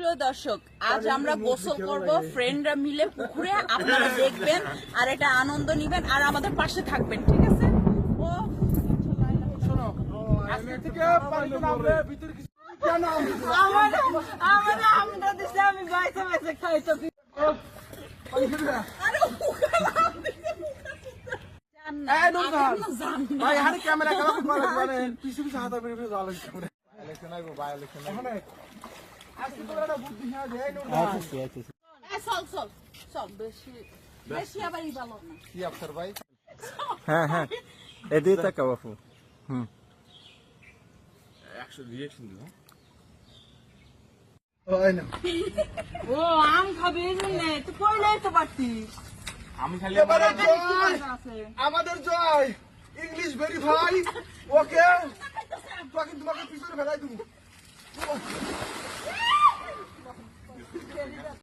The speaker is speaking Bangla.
সুপ্রিয় দর্শক আজ আমরা গোসল করব ফ্রেন্ডরা মিলে পুকুরে আপনারা দেখবেন আর এটা আনন্দ নিবেন আর আমাদের পাশে থাকবেন ঠিক আছে? ও ক্যামেরা হ্যাঁ হ্যাঁ। এদিকে তাকাও আপু হুম। না ও আম খাবে তো পারতিস। আমি খালি জয়। আমাদের জয়। ইংলিশ ভেরিফাই ওকে? তোমাকে তোমাকে পিছনে ফেলাই তুমি